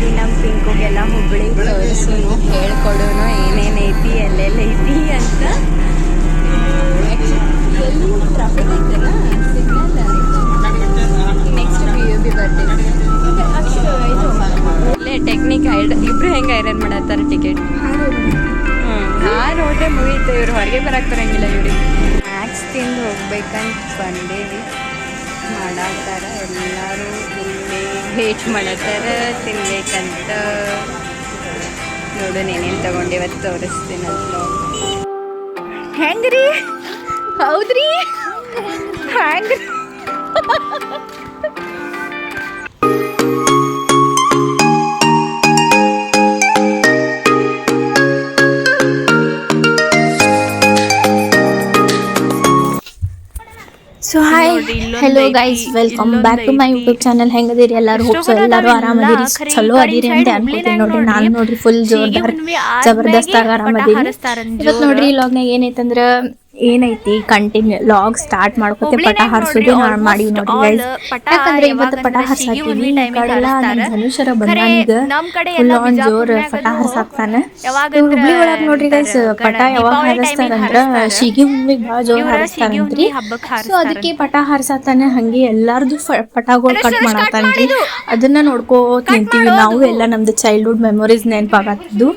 ಬರೀ ನಮ್ಮ ಪಿಂಕುಗೆಲ್ಲ ಹುಬ್ಳಿ ತೋರಿಸು ಹೇಳ್ಕೊಡೋನು ಏನೇನೈತಿ ಎಲ್ಲೆಲ್ಲೈತಿ ಅಂತ. ಎಲ್ಲಿ ಟ್ರಾಫಿಕ್ ಐತಲ್ಲ ಸಿಗ್ನಲ್ ನೆಕ್ಸ್ಟ್ ಯು ಬಿ ಇಲ್ಲೇ ಟೆಕ್ನಿಕ್ ಐಡ್ ಇಬ್ರು ಹೆಂಗೆ ಐರನ್ ಮಾಡತ್ತಾರ ಟಿಕೆಟ್ ಆ ರೋಡೇ ಮುಗೀತು ಇವ್ರು ಹೊರಗೆ ಬರಕ್ಕೆ ಬರಂಗಿಲ್ಲ ಇವ್ರಿಗೆ. ತಿಂದು ಹೋಗ್ಬೇಕಂತ ಬಂದೇವಿ. ಮಾಡತ್ತಾರ ಎಲ್ಲರೂ ಇಲ್ಲಿ ವೇಟ್ ಮಾಡತ್ತಾರ ತಿನ್ಬೇಕಂತ. ನೋಡು ಏನೇನು ತಗೊಂಡಿವತ್ತು ತೋರಿಸ್ತೀನಿ ಹೆಂಗ್ರಿ? ಹೌದ್ರಿ? ಹ್ಯಾಂಗ್ರಿ so hi hello guys welcome back to my. YouTube channel ಹೆಂಗದಿರಿ ಎಲ್ಲರೂ? ಎಷ್ಟೋ ಎಲ್ಲರೂ ಆರಾಮದಿರಿ. ಚಲೋ ಅದಿರಿ ಅಂತ ಅನ್ಕೋತೀನಿ ನೋಡ್ರಿ. ನಾನು ನೋಡ್ರಿ, ಫುಲ್ ಜೋರ್ದಾರ್ ಜಬರ್ದಸ್ತಾಗ ಆರಾಮದಿರಿ. ಇವತ್ತು. ನೋಡ್ರಿ ಲಾಗ್ನಾಗ ಏನೈತಂದ್ರ ಏನೈತಿ ಕಂಟಿನ್ಯೂ ಲಾಗ್ ಸ್ಟಾರ್ಟ್ ಮಾಡ್ಕೊತೆ ಪಟ ಹುಬ್ಳಿನಾಗ್ ನಾನು ಮಾಡಿ ನೋಡಿ ಮಾಡಿವಿ ನೋಡಿ ನೋಡ್ರಿ guys. ಯಾಕಂದ್ರೆ ಇವತ್ತು ಪಟ ಹುಣ್ಣಿಮೆ ಈ ಕಡೆ ಎಲ್ಲ ನಮ್ಮ ಧನುಷರ ಬಂದಾನೀಗ ಫುಲ್ ಆನ್ ಜೋರ್ ಪಟ ಹಾರ್ಸಾಕ್ತಾನ. ಹುಬ್ಳಿ ಒಳಗ್ ನೋಡ್ರಿ ಗೈಸ್ ಪಟ ಯಾವಾಗ ಹಾರಿಸ್ತಾರಂದ್ರ ಶಿಗಿ ಹುಣ್ಣಿಮೆಗ್ ಭಾಳ ಜೋರ್ ಹಾರಿಸ್ತಾರಂತ್ರಿ. ಸೊ ಅದಕ್ಕೆ ಪಟ ಹಾರ್ಸತಾನೆ ಹಂಗೆ ಎಲ್ಲಾರ್ದು ಪಟಾಗಳು ಕಟ್ ಮಾಡತಾನ್ರಿ ಮಾಡತ್ತಾನ್ರಿ. ಅದನ್ನ ನೋಡ್ಕೋತ ನಿಂತೀವಿ ನಾವು ಎಲ್ಲ ನಮ್ದು ಚೈಲ್ಡ್ಹುಡ್ ಮೆಮೊರೀಸ್ ನೆನಪಾಗತ್ತಿದ್ದು.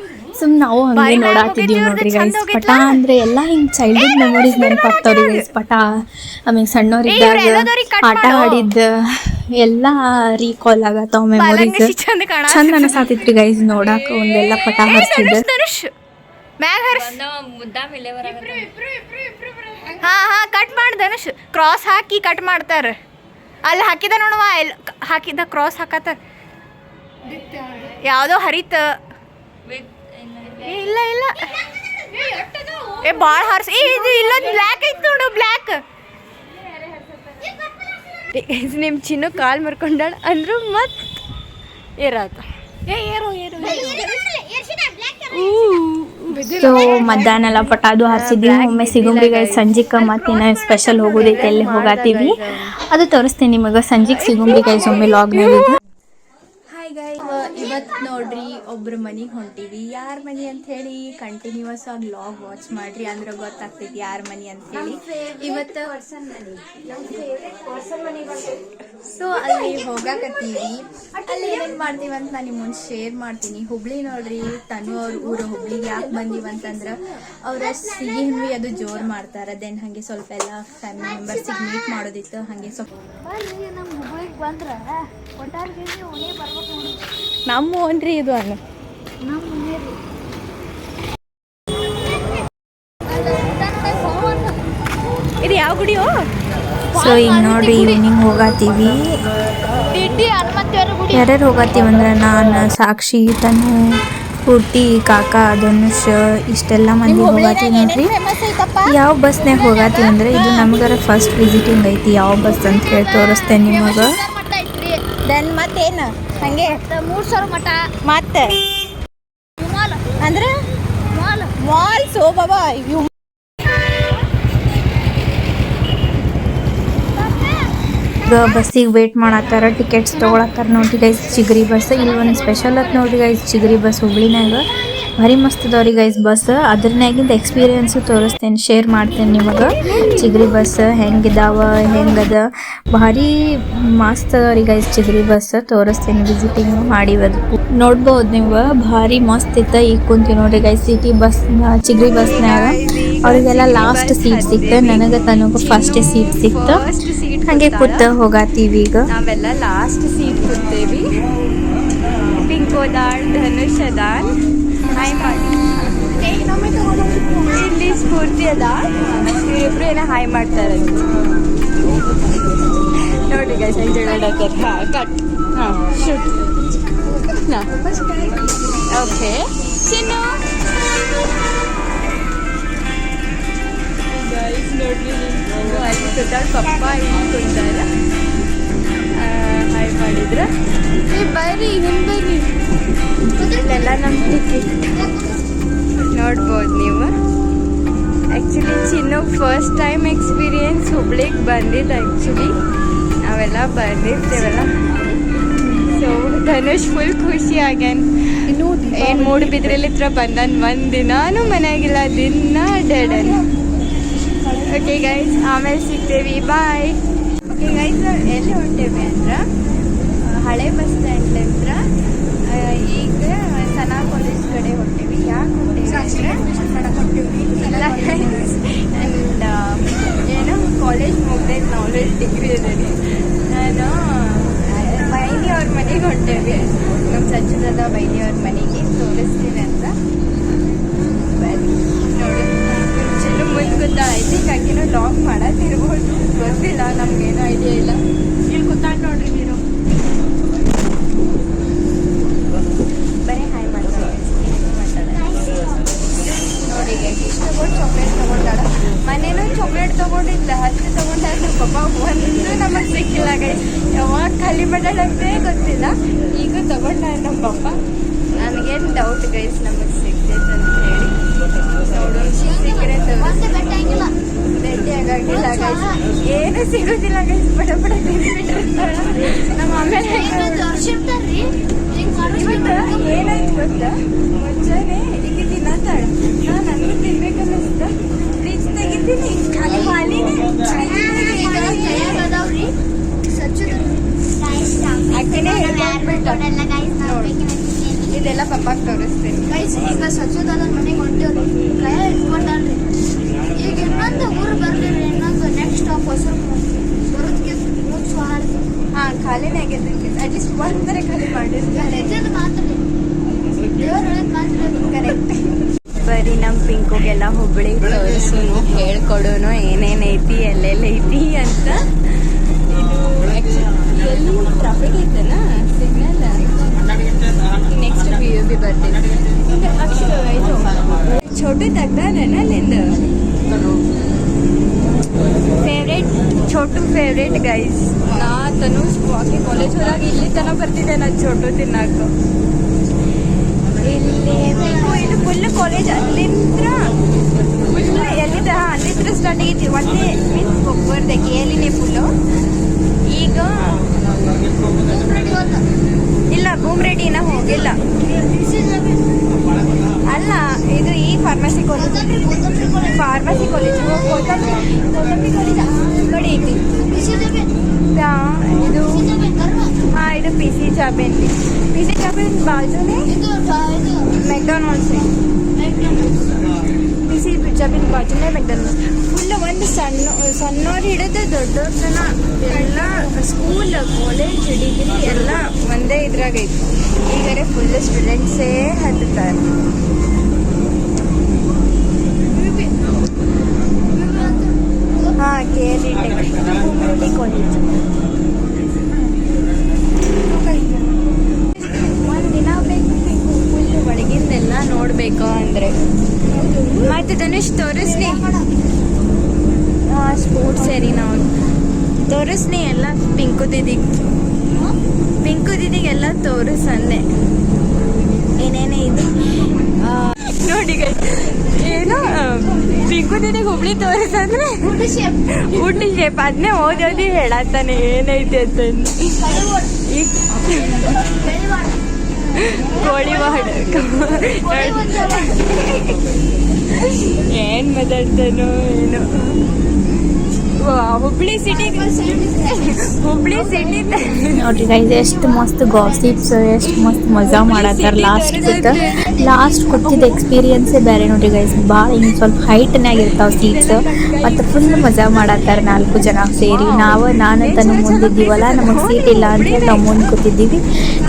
ಸುಮ್ ನಾವು ಹಂಗೆ ನೋಡಾತಿದ್ವಿ ನೋಡ್ರಿ ಗೈಸ್ ಪಟ ಅಂದ್ರೆ ಎಲ್ಲ ಹಿಂಗ್ ಚೈಲ್ಡ್ಹುಡ್ ಮೆಮೊರೀಸ್ ನೆನಪಾಗ್ತಾವ್ರಿ ಗೈಸ್ ಪಟ. ಆಮೇಲೆ ಸಣ್ಣವ್ರಿದ್ದಾಗ ಆಟ. ಆಡಿದ್ದ ಎಲ್ಲ ರೀಕಾಲ್ ಆಗತ್ತಾವ ಮೆಮೊರೀಸ್ ಚಂದ ಅನಸಾತಿತ್ರಿ ಗೈಸ್ ನೋಡಾಕ ಒಂದೆಲ್ಲ ಪಟ ಹಾರಿಸಿದ್ದ. ಹಾ ಹಾ ಕಟ್ ಮಾಡ್ ಧನುಷ್. ಕ್ರಾಸ್ ಹಾಕಿ ಕಟ್ ಮಾಡ್ತಾರ. ಅಲ್ಲಿ ಹಾಕಿದ ನೋಡುವ ಎಲ್ ಹಾಕಿದ ಕ್ರಾಸ್ ಹಾಕತ್ತಾರ. ಯಾವುದೋ ಹರಿತ. ಇಲ್ಲ ಇಲ್ಲ. ಏ ಭಾಳ ಹಾರ್ಸ್ ಏ ಇದು ಇಲ್ಲೊಂದು ಬ್ಲ್ಯಾಕ್ ಐತಿ ನೋಡು ಬ್ಲ್ಯಾಕ್ ನಿಮ್ಮ ಚಿನ್ನು ಕಾಲ್ ಮರ್ಕೊಂಡಾಳ ಅಂದ್ರು ಮತ್ ಏರಾತ. ಏ ಏರೋ ಏರೋ ಸೊ ಮಧ್ಯಾಹ್ನ ಎಲ್ಲ ಪಟಾದು ಹಾರಿಸಿದ್ವಿ. ಒಮ್ಮೆ ಸಿಗುಂಬ್ರಿ ಗೈಸ್ ಸಂಜಿಕ ಇನ್ನೂ ಸ್ಪೆಷಲ್ ಹೋಗೋದೈತೆ ಎಲ್ಲಿ ಹೋಗಾತೀವಿ. ಅದು ತೋರಿಸ್ತೀನಿ ನಿಮಗೆ. ಸಂಜೆಗೆ ಸಿಗುಂಬ್ರಿ ಗೈಸ್ ಒಮ್ಮೆ ಲಾಗ್ ಈಗ ಹಾಯ್ ಗೈ ಇವತ್ತು ನೋಡ್ರಿ ಒಬ್ರ ಮನೆಗೆ ಹೊಂಟೀವಿ. ಯಾರ ಮನೆ ಅಂತ ಹೇಳಿ ಕಂಟಿನ್ಯೂಸ್ ಆಗಿ ಲಾಗ್ ವಾಚ್ ಮಾಡ್ರಿ ಅಂದ್ರೆ ಗೊತ್ತಾಗ್ತೈತಿ ಯಾರ ಮನೆ ಅಂತ ಹೇಳಿ ಇವತ್ತು ಸೊ ಅಲ್ಲಿ ಹೋಗಾಕತ್ತೀವಿ. ಅಲ್ಲಿ ಏನೇನು ಮಾಡ್ತೀವಿ ಅಂತ ನಾನು ಮುಂದೆ ಶೇರ್ ಮಾಡ್ತೀನಿ. ಹುಬ್ಳಿ ನೋಡ್ರಿ ತನು ಅವ್ರ ಊರು ಹುಬ್ಳಿಗೆ ಯಾಕೆ ಬಂದೀವಿ ಅಂತಂದ್ರ ಅವ್ರ ಸಿಹಿ ಅದು ಜೋರು ಮಾಡ್ತಾರೆ. ದೆನ್ ಹಾಗೆ ಸ್ವಲ್ಪ ಎಲ್ಲ ಫ್ಯಾಮಿಲಿ ಮೆಂಬರ್ಸಿಗೆ ಮೀಟ್ ಮಾಡೋದಿತ್ತು. ಹಾಗೆ ಸ್ವಲ್ಪ ನಮ್ಮ ಓನ್ರಿ ಇದು ಅನ್ನು ಇದು ಯಾವ ಗುಡಿಯೋ? ಸೊ ಈಗ ನೋಡ್ರಿ ಈವ್ನಿಂಗ್ ಹೋಗಾತೀವಿ. ಯಾರ್ಯಾರು ಹೋಗತ್ತೀವಿ ಅಂದ್ರೆ ನಾನು ಸಾಕ್ಷಿ ತನು ಪೂರ್ತಿ ಕಾಕ ಧನುಷ್ ಇಷ್ಟೆಲ್ಲ ಮಂದಿ ಹೋಗತ್ತೀವಿ ನೋಡ್ರಿ. ಯಾವ ಬಸ್ನಾಗ ಹೋಗತ್ತೀವಿ ಅಂದ್ರೆ ಇದು ನಮಗರ ಫಸ್ಟ್ ವಿಸಿಟಿಂಗ್ ಐತಿ. ಯಾವ ಬಸ್ ಅಂತ ಹೇಳಿ ತೋರಿಸ್ತೇನೆ ನಿಮಗೆ. ಹಂಗೆ. ಮೂರ್ ಸಾವಿರ ಮಠ. ಮತ್ತೆ? ಅಂದ್ರೆ? ಮಾಲ್ ಸೋ ಬಾಬಾ ಇವು ಈಗ ಬಸ್ಸಿಗೆ ವೇಟ್ ಮಾಡತ್ತಾರ ಟಿಕೆಟ್ಸ್ ತೊಗೊಳತ್ತಾರ ನೋಡ್ರಿ ಗೈಸ್ ಚಿಗರಿ ಬಸ್. ಇಲ್ಲಿ ಒಂದು ಸ್ಪೆಷಲ್ ಅತ್ ನೋಡ್ರಿ ಗೈಸ್ ಚಿಗರಿ ಬಸ್ ಹುಬ್ಳಿನಾಗ. ಭಾರಿ ಮಸ್ತ್ ಅದಾವ್ರಿ ಗೈಸ್ ಬಸ್ ಅದ್ರನ್ಯಾಗಿಂದ ಎಕ್ಸ್ಪೀರಿಯನ್ಸು ತೋರಿಸ್ತೇನೆ ಶೇರ್ ಮಾಡ್ತೇನೆ ನಿಮಗೆ. ಚಿಗ್ರಿ ಬಸ್ ಹೆಂಗಿದಾವ, ಹೆಂಗದ. ಭಾರಿ ಮಸ್ತ್ ಅದಾವ್ರಿ ಗೈಸ್ ಚಿಗ್ರಿ ಬಸ್ ತೋರಿಸ್ತೇನೆ ವಿಸಿಟಿಂಗ್ ಮಾಡಿವದು ನೋಡ್ಬೋದು ನೀವು, ಭಾರಿ ಮಸ್ತ್ ಇತ್ತ ಈಗ ಕುಂತೀವಿ ನೋಡ್ರಿ ಗೈಸ್ ಸಿಟಿ ಬಸ್ ಚಿಗರಿ ಬಸ್ನ್ಯಾಗ ಅವ್ರಿಗೆಲ್ಲ ಲಾಸ್ಟ್ ಸೀಟ್ ಸಿಕ್ತ, ನನಗೆ ತನಗ ಫಸ್ಟ್ ಸೀಟ್ ಸಿಕ್ತು. ಹಂಗೆ ಕೂತ ಹೋಗಾತೀವಿ ಈಗ. ನಾವೆಲ್ಲ ಲಾಸ್ಟ್ ಸೀಟ್ ಕೂತೇವಿ. ಪಿಂಕೋದಾಳ್, ಧನುಷ್ ಹಾಯ್ ಮಾಡಿ ಇಲ್ಲಿ ಸ್ಫೂರ್ತಿ ಅದ ಇವರಿಬ್ರು ಏನೋ ಹಾಯ್ ಮಾಡ್ತಾರೆ ನೋಡಿ ಗೈಸ್ ಹೆಂಗೆ ಜಗಳಾಡತ್ತಾರ ಹಾಂ ಕಟ್ ಹಾಂ ಶೂಟ್ ಓಕೆ ಚಿನ್ನು ಗೈಸ್ ನೋಡ್ರಿ ಅಲ್ಲಿ ಸುತ್ತಾಡ್ ಪಪ್ಪ ಇಲ್ಲಿ ಕುಂತಾರ ಹಾಯ್ ಮಾಡಿದ್ರ ಬರ್ರಿ ಹಿಂಬರ್ರಿ ಇಲ್ಲೆಲ್ಲ ನಮ್ಮ ಟಿಕೆಟ್ ನೋಡ್ಬೋದು ನೀವು. Actually Chinnu first time experience ಹುಬ್ಳಿಗೆ ಬಂದಿದ್ದು ಆ್ಯಕ್ಚುಲಿ ನಾವೆಲ್ಲ ಬಂದಿರ್ತೇವಲ್ಲ. ಸೊ ಧನುಷ್ ಫುಲ್ ಖುಷಿ ಆಗ್ಯಾನ. ಇನ್ನು ಏನು ಮೂಡು ಬಿದ್ರಲ್ಲಿ ಹತ್ರ ಬಂದನ್ ಒಂದು ದಿನಾನು ಮನೆಯಾಗಿಲ್ಲ ದಿನ ಡೆಡನ್ ಓಕೆ ಗೈಸ್ ಆಮೇಲೆ ಸಿಗ್ತೇವೆ. ಬಾಯ್ ಓಕೆ ಗೈಸ್ ಎಲ್ಲಿ ಹೊಂಟೇವಿ ಅಂದ್ರೆ? ಹಳೆ ಬಸ್ ಸ್ಟ್ಯಾಂಡ್ ಹತ್ರ ಈಗ ಸನಾ ಕಾಲೇಜ್ ಕಡೆ ಹೊಂಟೇವಿ. ಯಾಕೆ ಅಂದ್ರೆ ಆ್ಯಂಡ್ ಏನೋ ಕಾಲೇಜ್ ಮುಗ್ದೈತೆ ನಾಲೆಜ್ ಡಿಗ್ರಿ ರೀ ನಾನು ಬೈನಿ ಅವ್ರ ಮನೆಗೆ ಹೊಟ್ಟೇವಿ ನಮ್ಮ ಸಜ್ಜದ ಬೈನಿ ಅವ್ರ ಮನೆಗೆ ತೋರಿಸ್ತೀನಿ ಅಂತ. ಬನ್ನಿ ನೋಡಿ. ಚಲೋ ಮುಂದೆ ಗೊತ್ತಾಯ್ತು ಈಗ ಲಾಕ್ ಲಾಗ್ ಮಾಡತ್ತಿರ್ಬೋದು ಗೊತ್ತಿಲ್ಲ ನಮ್ಗೇನು ಐಡಿಯಾ ಇಲ್ಲ ಇಲ್ಲಿ ಗೊತ್ತಾಗ ನೋಡ್ರಿ ನೀವು ಬರೀ ಹಾಯ್ ಮಾಡ್ತಾರೆ ನೋಡಿ ಇಷ್ಟ ತಗೊಂಡು ಚಾಕ್ಲೇಟ್ ತಗೊಂಡಾಳ ಮನೇನೂ ತಗೊಂಡಿದ್ದ ಹತ್ತು ತಗೊಂಡಾಗ ಪಾಪ ಒಂದು ನಮಗೆ ಸಿಕ್ಕಿಲ್ಲ ಗೈ ಯಾವಾಗ ಖಾಲಿ ಮಾಡಾಳಂತೆ ಗೊತ್ತಿಲ್ಲ. ಈಗ ತಗೊಂಡ ನಮ್ಮ ಪಪ್ಪ ನನಗೇನು ಡೌಟ್ ಗೈಸ್ ನಮಗೆ ಸಿಗ್ತೈತೆ ಅಂತ ಹೇಳಿ. ನೋಡು ಸಿಕ್ಕರೆ ಭೇಟಿ ಆಗಾಗಿಲ್ಲ ಗೈಸ್ ಏನು ಸಿಗೋದಿಲ್ಲ ಗೈಸ್ ಬಡ ಬಡ ತಿಂದ್ಬಿಟ್ಟಿರ್ತಾಳ ನಮ್ಮ ಆಮೇಲೆ ಏನಾಯ್ತು ಗೊತ್ತಾ ಮುಂಜಾನೆ ಈಗ ತಿನ್ನತ್ತಾಳ ನಾ ನನಗೂ ತಿನ್ಬೇಕನ್ನಿಸ್ತ ಫ್ರಿಜ್ ತೆಗಿತೀನಿ ಖಾಲಿ ಹಾಲಿನೇ ಅದಾವ್ರಿ ಸಚ್ಚುದು ಅಕ್ಕನೇ ಹೇಳ್ಕೊಂಡ್ಬಿಟ್ಟ ಇದೆಲ್ಲ ಪಪ್ಪಾಗ್ ತೋರಿಸ್ತೀನಿ ಗೈಸ್ ಈಗ ಸಚ್ಚುದಾದ ಮನೆಗೆ ಹೊಂಟೇವ್ರಿ ಕೈ ಇಟ್ಕೊಂಡಾಳ್ರಿ ಈಗ ಇನ್ನೊಂದು ಊರು ಬರ್ಲಿರಿ ಇನ್ನೊಂದು ನೆಕ್ಸ್ಟ್ ಸ್ಟಾಪ್ ಹೊಸರು ಬರೋದಕ್ಕೆ ಮೂರು ಸ್ವಾರ ಹಾ ಖಾಲಿನೇ ಆಗೈತೆ ಅಟ್ಲೀಸ್ಟ್ ಒಂದರೆ ಖಾಲಿ ಮಾಡಿರ್ತಾರೆ ನಿಜದ ಮಾತ್ರಿ ದೇವ್ರ ಹೇಳಿದ ಮಾತ್ರಿ ಕರೆಕ್ಟ್ ಬರೀ ನಮ್ಮ ಪಿಂಕುಗೆಲ್ಲ ಹುಬ್ಬಳ್ಳಿ ತೋರಿಸುನು ಹೇಳ್ಕೊಡೋನು ಏನೇನೈತಿ ಎಲ್ಲೆಲ್ಲೈತಿ ಅಂತ. ಎಲ್ಲಿ traffic ಐತನ? Signal next B U B ಬರ್ತೀನಿ. ಅಕ್ಷರ ಇದು ಛೋಟು ತೆಗ್ದಾನ ಅಲ್ಲಿಂದ? ಫೇವ್ರೇಟ್ ಛೋಟು ಫೇವ್ರೇಟ್ ಗೈಸ್ ನಾ ತನು ವಾಕಿ ಕಾಲೇಜ್ ಹೋದಾಗ ಇಲ್ಲಿ ತನಕ ಬರ್ತಿದ್ದೆ ನಾ ಛೋಟು ತಿನ್ನಾಕ. ಇಲ್ಲಿ ಫುಲ್ ಕಾಲೇಜ್ ಅಲ್ಲಿಂದ್ರ ಫುಲ್ ಎಲ್ಲಿಂದ ಹಾಂ, ಅಲ್ಲಿಂದ್ರ ಸ್ಟಾರ್ಟ್ ಆಗೈತಿ ಒಂದೇ ಮೀನ್ಸ್ ಒಬ್ಬರ್ದೆ ಕೆ ಎಲ್ಲಿನೇ ಫುಲ್ಲು ಈಗ ಇಲ್ಲ ಬೂಮ್ ರೆಡಿನ ಹೋಗಿಲ್ಲ ಅಲ್ಲ, ಇದು ಈ pharmacy college pharmacy college Kotambari college ಕಡೆ ಐತಿ ಇದು, ಹಾಂ, ಇದು P C Jabin P C Jabin ಬಾಜುನೇ McDonald's P C Jabin ಬಾಜುನೇ ಮೆಕ್ಡೊನಾಲ್ಡ್ಸ್ ಫುಲ್ ಒಂದು ಸಣ್ಣ ಸಣ್ಣವ್ರು ಹಿಡಿದು ದೊಡ್ಡವ್ರ ಜನ ಎಲ್ಲ ಸ್ಕೂಲ್ ಕಾಲೇಜ್ ಡಿಗ್ರಿ ಎಲ್ಲ ಒಂದೇ ಇದ್ರಾಗ ಐತಿ ಈಗರೆ ಫುಲ್ ಸ್ಟೂಡೆಂಟ್ಸೇ ಹತ್ತುತ್ತಾರೆ ಹಾಂ K L E Tech college ಮತ್ತೆ ಧನುಷ್ ತೋರಿಸ್ನಿ ಸ್ಪೋರ್ಟ್ಸ್ ಸರಿ ನಾವು. ತೋರಿಸ್ನಿ ಎಲ್ಲ ಪಿಂಕು ದಿದಿಗೆ. ಪಿಂಕು ದಿದಿಗೆಲ್ಲ ತೋರಿಸ್ ಅಂದೆ ಏನೇನೇ ಇದು? ನೋಡಿ ಏನು? ಪಿಂಕು ದಿದಿಗೆ ಹುಬ್ಳಿ ತೋರಿಸಂದ್ರೆ ಹುಡ್ಲಿ ಶೇಪ್ ಅದನ್ನೇ ಓದೋದಿ ಹೇಳತ್ತಾನೆ ಏನೈತೆ ಅಂತ. ಈಗ ಕೋಳಿವಾಡ ಏನ್ ಮಾತಾಡ್ತಾನೋ ಏನು. ಹುಬ್ಳಿ ಸಿಟಿ ಹುಬ್ಳಿ ಸಿಟಿ ನೋಡ್ರಿ ಗೈಸ್ ಎಷ್ಟು ಮಸ್ತ್ ಗಾಸಿಪ್ಸ್ ಎಷ್ಟು ಮಸ್ತ್ ಮಜಾ ಮಾಡತ್ತಾರ ಲಾಸ್ಟ್ ಕೂತ. ಲಾಸ್ಟ್ ಕೊಟ್ಟಿದ್ದ ಎಕ್ಸ್ಪೀರಿಯನ್ಸೇ ಬೇರೆ ನೋಡ್ರಿ ಗೈಸ್ ಭಾಳ ಹಿಂಗೆ ಸ್ವಲ್ಪ ಹೈಟ್ನಾಗ ಇರ್ತಾವ ಸೀಟ್ಸ್ ಮತ್ತು ಫುಲ್ ಮಜಾ ಮಾಡತ್ತಾರ ನಾಲ್ಕು ಜನ ಸೇರಿ. ನಾವು ನಾನು ತನ್ನ ಮುಂದಿದ್ದೀವಲ್ಲ ನಮಗೆ ಸೀಟ್ ಇಲ್ಲ ಅಂತ ನಾವು ಮುಂದೆ ಕೂತಿದ್ದೀವಿ.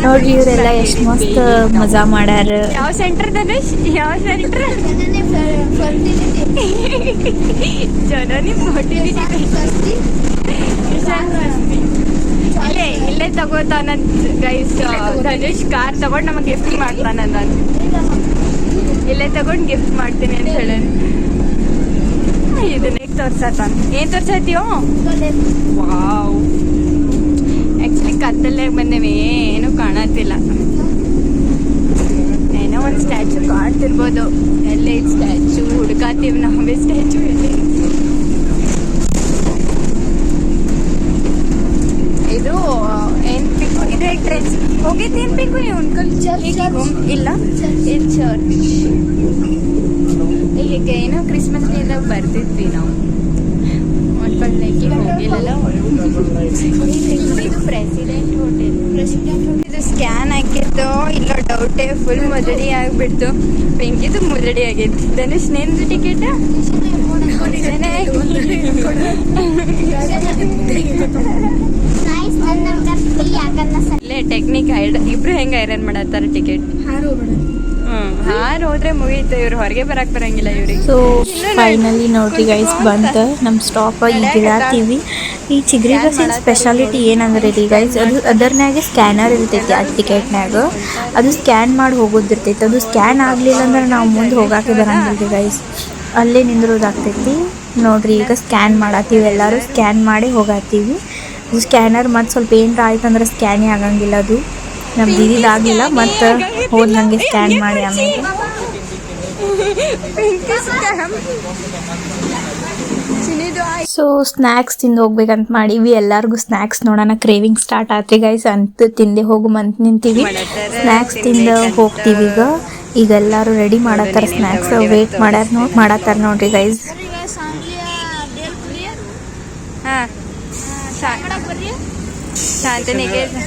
ನೋಡ್ರಿ ಇವರೆಲ್ಲ ಎಷ್ಟು ಮಸ್ತ್ ಮಜಾ ಮಾಡ್ಯಾರ. ಯಾವ ಸೆಂಟರ್ ಧನುಷ್ ಯಾವ ಸೆಂಟರ್ ಜನನಿ ಫರ್ಟಿಲಿಟಿ ಇಲ್ಲೇ ಇಲ್ಲೇ ತಗೋತಾನಂತ ಗೈಸ್ ಧನುಷ್ ಕಾರ್ ತಗೊಂಡು ನಮಗೆ ಗಿಫ್ಟ್ ನಾನು ಇಲ್ಲೇ ತಗೊಂಡು ಗಿಫ್ಟ್ ಮಾಡ್ತೀನಿ ಅಂತ ಹೇಳಿ. ಇದನ್ನೇ ತೋರ್ಸತ್ತಾನ ಏನ್ ತೋರ್ಸತ್ತೀವ್ ವಾವ್ ಆಕ್ಚುಲಿ ಕತ್ತಲ್ಲೇ ಬಂದೇವೇನು ಏನು ಕಾಣತ್ತಿಲ್ಲ. ಏನೋ ಒಂದು ಸ್ಟ್ಯಾಚು ಕಾಣ್ತಿರ್ಬೋದು. ಎಲ್ಲೇ ಸ್ಟ್ಯಾಚು ಹುಡುಕಾತೀವಿ ನಾವೇ ಸ್ಟ್ಯಾಚು ಇದು ಏನ್ ಪಿಕ್ ಇದು ನೀವು? ಓ ಇಲ್ಲ? ಇದು ಚರ್ಚ್ ಇಲ್ಲಿಗೆ ಏನೋ ಕ್ರಿಸ್ಮಸ್ ಡೇದಾಗ ಬರ್ತಿದ್ವಿ ನಾವು ಒಂದು ಲೈಕಿಗೆ ಹೋಗಿಲ್ಲಲ್ಲ ಇದು ಪ್ರೆಸಿಡೆಂಟ್ ಹೋಟೆಲ್ ಪ್ರೆಸಿಡೆಂಟ್ ಇದು ಸ್ಕ್ಯಾನ್ ಆಗಿತ್ತು ಡೌಟೇ ಫುಲ್ ಮುದಡಿ ಆಗಿಬಿಡ್ತು. ಬೆಂಕಿದು ಮುದಡಿ ಆಗೈತಿ ಧನುಷ್ ನಿಂದು ಟಿಕೆಟ್ ಇಲ್ಲೇ ಟೆಕ್ನಿಕ್ ಐಡ್ ಇಬ್ರು ಹೆಂಗೆ ಐರನ್ ಮಾಡತ್ತಾರ ಟಿಕೆಟ್ ಹಾರು ಹೋದ್ರೆ ಮುಗೀತು ಇವ್ರು ಹೊರಗೆ ಬರಕ್ ಬರಂಗಿಲ್ಲ ಇವ್ರಿಗೆ. ಸೊ ಫೈನಲಿ ನೋಡ್ರಿ ಗೈಸ್ ಬಂತ. ನಮ್ ಸ್ಟಾಪ್ ಇಳಾತೀವಿ ಈ ಚಿಗ್ರಿ ಬಸ್ಸಿನ ಸ್ಪೆಷಾಲಿಟಿ ಏನಂದ್ರೆ ರೀ ಗೈಸ್ ಅದು ಅದರ್ನಾಗೆ ಸ್ಕ್ಯಾನರ್ ಇರ್ತೈತಿ ಆ ಟಿಕೆಟ್ನಾಗ ಅದು ಸ್ಕ್ಯಾನ್ ಮಾಡಿ ಹೋಗೋದಿರ್ತೈತಿ. ಅದು ಸ್ಕ್ಯಾನ್ ಆಗಲಿಲ್ಲ ಅಂದ್ರೆ ನಾವು ಮುಂದೆ ಹೋಗಾಕೆ ಬರಂಗಿಲ್ಲ ಗೈಸ್ ಅಲ್ಲೇ ನಿಂದ್ರೋದಾಗ್ತೈತಿ. ನೋಡ್ರಿ ಈಗ ಸ್ಕ್ಯಾನ್ ಮಾಡತ್ತೀವಿ ಎಲ್ಲರೂ ಸ್ಕ್ಯಾನ್ ಮಾಡಿ ಹೋಗತ್ತೀವಿ ಅದು ಸ್ಕ್ಯಾನರ್ ಮತ್ತು ಸ್ವಲ್ಪ ಏನರ ಆಯ್ತು ಅಂದ್ರೆ ಸ್ಕ್ಯಾನೇ ಆಗಂಗಿಲ್ಲ ಅದು. ನಮ್ಮ ದಿದಿದಾಗಿಲ್ಲ ಮತ್ತು ಹೋದ್ ನಂಗೆ ಸ್ಕ್ಯಾನ್ ಮಾಡಿ ಆಮೇಲೆ. ಸೊ ಸ್ನ್ಯಾಕ್ಸ್ ತಿಂದು ಹೋಗ್ಬೇಕಂತ ಮಾಡೀವಿ. ಎಲ್ಲಾರ್ಗು ಸ್ನ್ಯಾಕ್ಸ್ ನೋಡೋಣ. ಕ್ರೇವಿಂಗ್ ಸ್ಟಾರ್ಟ್ ಆತ್ರಿ ಗೈಸ್ ಅಂತ ತಿಂದೆ ಹೋಗು ಮಂತ್ ನಿಂತೀವಿ. ಸ್ನ್ಯಾಕ್ಸ್ ತಿಂದು ಹೋಗ್ತೀವಿ ಈಗ. ಈಗ ಎಲ್ಲಾರು ರೆಡಿ ಮಾಡತ್ತಾರ ಸ್ನ್ಯಾಕ್ಸ್ ವೇಟ್ ಮಾಡ್ಯಾರ ನೋ ಮಾಡತ್ತಾರ ನೋಡ್ರಿ guys Shantiniketan.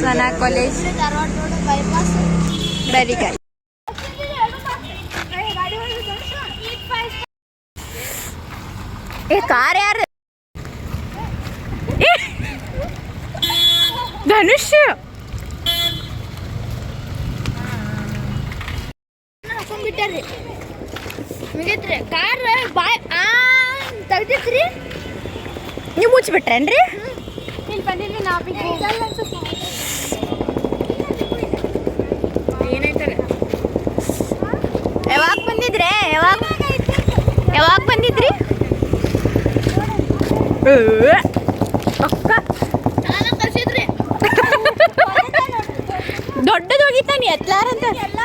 Sana college Dharwad road bypass ಏ ಕಾರ್ ಯಾರು! ಧನುಷ್. ಬಿಟ್ಟಾರ್ರಿ ಮುಗಿತ್ರಿ ಕಾರ್ ಬಾಯ್ ಆ ತೆಗ್ದಿತ್ರಿ ನೀವು ಮುಚ್ಚಿಬಿಟ್ರೇನ್ರಿ? ಇಲ್ಲಿ ಬಂದಿಲ್ಲ ನಾ ಯಾವಾಗ ಬಂದಿದ್ರೆ ಯಾವಾಗ ಯಾವಾಗ ಬಂದಿದ್ರಿ ಏ, ಅಕ್ಕ ನಾನು ಕಳ್ಸಿದ್ರಿ ದೊಡ್ಡದು ಹೋಗಿತ್ತಾನೆ ಎತ್ಲಾರಂತ ಎಲ್ಲ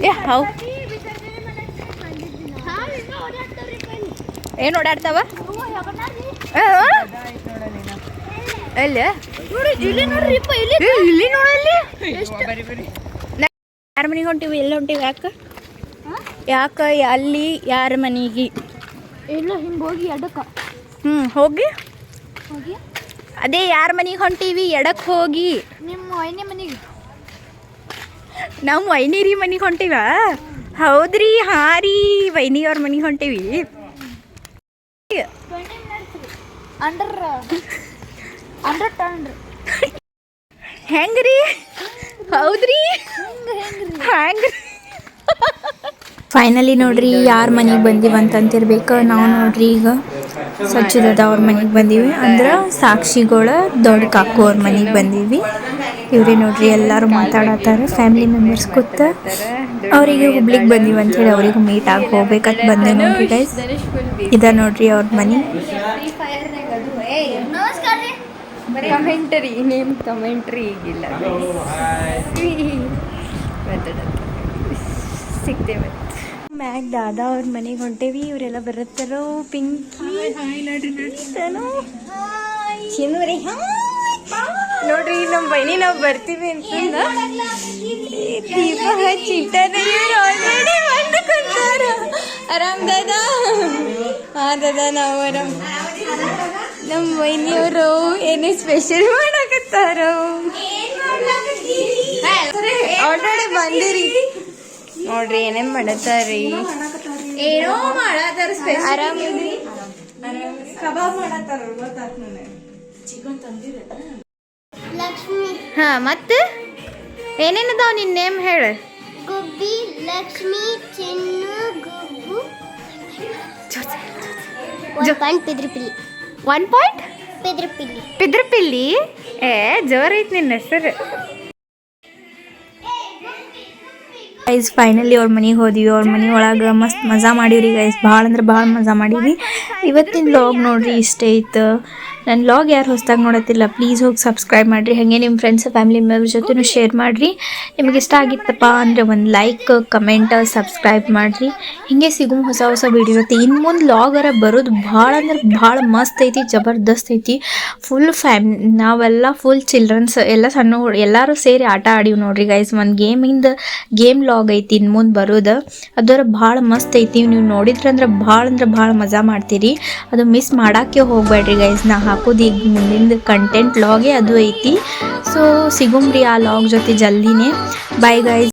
ಏ ಹೌ. ಏನು ಓಡಾಡ್ತಾವ? ನೋಡಿ ಇಲ್ಲಿ ನೋಡ್ರಿಪ್ಪ ಇಲ್ಲಿ ಇಲ್ಲಿ ನೋಡಲ್ಲಿ? ಯಾರ ಮನೆಗೆ ಹೊಂಟಿವಿ ಎಲ್ಲಿ ಹೊಂಟಿವಿ ಯಾಕೆ? ಯಾಕೆ ಅಲ್ಲಿ ಯಾರ ಮನೆಗೆ? ಇಲ್ಲ ಹಿಂಗೆ ಹೋಗಿ ಎಡಕ್ಕೆ. ಹ್ಞೂ ಹೋಗಿ. ಹೋಗಿ. ಅದೇ ಯಾರ ಮನೆಗೆ ಹೊಂಟೀವಿ? ಎಡಕ್ಕೆ ಹೋಗಿ. ನಿಮ್ಮ ವೈನಿ ಮನೆಗೆ. ನಾವು ವೈನಿರಿ ಮನೆಗೆ ಹೊಂಟೀವ? ಹೌದ್ರಿ ಹಾಂ ರೀ ವೈನಿ ಅವ್ರ ಮನೆಗೆ ಹೊಂಟೀವಿ. ಅಂಡರ್ ಅಂಡರ್ ಟರ್ನ್ ಹೆಂಗ್ರಿ? ಹೌದ್ರಿ? ಹೆಂಗ್ರಿ? ಫೈನಲಿ ನೋಡ್ರಿ ಯಾರ ಮನೆಗೆ ಅಂತ ಅಂತಂತಿರ್ಬೇಕು ನಾವು ನೋಡ್ರಿ ಈಗ ಸಚ್ಚಿದದ ಅವ್ರ ಮನೆಗೆ ಬಂದೀವಿ. ಅಂದ್ರೆ ಸಾಕ್ಷಿಗಳ ದೊಡ್ಡ ಕಾಕು ಅವ್ರ ಮನೆಗೆ ಬಂದೀವಿ. ಇವ್ರಿ ನೋಡ್ರಿ ಎಲ್ಲರೂ ಮಾತಾಡತ್ತಾರ ಫ್ಯಾಮಿಲಿ ಮೆಂಬರ್ಸ್ ಕೂತ. ಅವರಿಗೆ ಹುಬ್ಳಿಗೆ ಬಂದೀವಿ ಅಂತೇಳಿ ಅವ್ರಿಗೆ ಮೀಟ್ ಆಗಿ ಹೋಗ್ಬೇಕಂತ ಬಂದೆ ನೋಡ್ರಿ ಗೈಸ್ ಇದ ನೋಡ್ರಿ ಅವ್ರ ಮನೆ. ನಮಸ್ಕಾರ ರೀ ಕಮೆಂಟ್ರಿ ನೇಮ್ ಕಮೆಂಟ್ರಿ ಈಗಿಲ್ಲ ಸಿಗ್ತೇವೆ. ಮ್ಯಾಗ್ ದಾದಾ ಅವ್ರ ಮನೆಗೆ ಹೊಂಟೇವಿ ಇವರೆಲ್ಲ ಬರುತ್ತಾರೋ ಪಿಂಕಿ ಚಿನ್ನೂರಿ ನೋಡ್ರಿ ನಮ್ಮ ಬೈನಿ ನಾವು ಬರ್ತೀವಿ ಅಂತಂದ. ದೀಪ ಹಚ್ಚಿಟ್ಟಾರ ಇವ್ರು ಆಲ್ರೆಡಿ ಬಂದು ಕುಂತಾರ. ಆರಾಮ್ ದಾದಾ ಹಾ ದಾದಾ ನಾವು ಆರಾಮ್ ನಮ್ಮ ಬೈನಿಯವರು ಏನೇ ಸ್ಪೆಷಲ್ ಮಾಡಕತ್ತಾರ ಆಲ್ರೆಡಿ ಬಂದಿರಿ. ನೋಡ್ರಿ ಏನೇನ್ ಮಾಡತ್ತಾರಿ ಏನೋ ಮಾಡತ್ತಾರ ಚಿಕನ್ ಆರಾಮಿದ್ರಿ ಲಕ್ಷ್ಮಿ. ಹಾ ಮತ್ತೆ? ಏನೇನದಾವ ನಿನ್ನ ನೇಮ್ ಹೇಳ? ಗುಬ್ಬಿ ಲಕ್ಷ್ಮಿ ಚಿನ್ನು ಗುಬ್ಬು. ಪಾಯಿಂಟ್ ಪಿದ್ರಪಿಲ್ಲಿ ಒನ್ ಪಾಯಿಂಟ್ ಪಿದ್ರಪಿಲ್ಲಿ ಪಿದ್ರಪಿಲ್ಲಿ ಏ ಜೋರ್ ಐತ್ ನಿನ್ನ ಹೆಸರು. ಗೈಸ್ ಫೈನಲಿ ಅವ್ರ ಮನೆಗೆ ಹೋದಿವಿ. ಅವ್ರ ಮನೆ ಒಳಗೆ ಮಸ್ತ್ ಮಜಾ ಮಾಡೀವ್ರಿ ಗೈಸ್ ಭಾಳ ಅಂದ್ರೆ ಭಾಳ ಮಜಾ ಮಾಡೀವಿ ಇವತ್ತಿನ ಲಾಗ್ ನೋಡ್ರಿ ಇಷ್ಟೇ ಐತೆ. ನನ್ನ ಲಾಗ್ ಯಾರು ಹೊಸದಾಗಿ ನೋಡತ್ತಿಲ್ಲ ಪ್ಲೀಸ್ ಹೋಗಿ ಸಬ್ಸ್ಕ್ರೈಬ್ ಮಾಡಿರಿ. ಹಾಗೆ ನಿಮ್ಮ ಫ್ರೆಂಡ್ಸ್ ಫ್ಯಾಮಿಲಿ ಮೆಂಬರ್ ಜೊತೆನೂ ಶೇರ್ ಮಾಡಿರಿ. ನಿಮಗೆ ಇಷ್ಟ ಆಗಿತ್ತಪ್ಪ ಅಂದರೆ ಒಂದು ಲೈಕ್ ಕಮೆಂಟ್ ಸಬ್ಸ್ಕ್ರೈಬ್ ಮಾಡಿರಿ. ಹಿಂಗೆ ಸಿಗು ಹೊಸ ಹೊಸ ವೀಡಿಯೋ ಐತಿ ಇನ್ನು ಮುಂದೆ ಲಾಗರ ಬರೋದು ಭಾಳ ಅಂದ್ರೆ ಭಾಳ ಮಸ್ತ್ ಐತಿ, ಜಬರ್ದಸ್ತ್ ಐತಿ. ಫುಲ್ ಫ್ಯಾಮ್ ನಾವೆಲ್ಲ ಫುಲ್ ಚಿಲ್ಡ್ರನ್ಸ್ ಎಲ್ಲ ಸಣ್ಣ ಎಲ್ಲರೂ ಸೇರಿ ಆಟ ಆಡೀವಿ ನೋಡ್ರಿ ಗೈಸ್ ಒಂದು ಗೇಮಿಂದ ಗೇಮ್ ಲಾಗ್ ಐತಿ ಇನ್ನು ಮುಂದೆ ಬರೋದು. ಅದರ ಭಾಳ ಮಸ್ತ್ ಐತಿ. ನೀವು ನೋಡಿದ್ರಂದ್ರೆ ಭಾಳ ಅಂದ್ರೆ ಭಾಳ ಮಜಾ ಮಾಡ್ತೀರಿ. ಅದು ಮಿಸ್ ಮಾಡೋಕ್ಕೆ ಹೋಗ್ಬೇಡ್ರಿ ಗೈಸ್ ನಾ ಹಾಕೋದು. ಈಗ ಮುಂದಿನ ಕಂಟೆಂಟ್ ಲಾಗೇ ಅದು ಐತಿ. ಸೊ ಸಿಗುಮ್ರಿ ಆ ಲಾಗ್ ಜೊತೆ ಜಲ್ದಿನೇ. Bye guys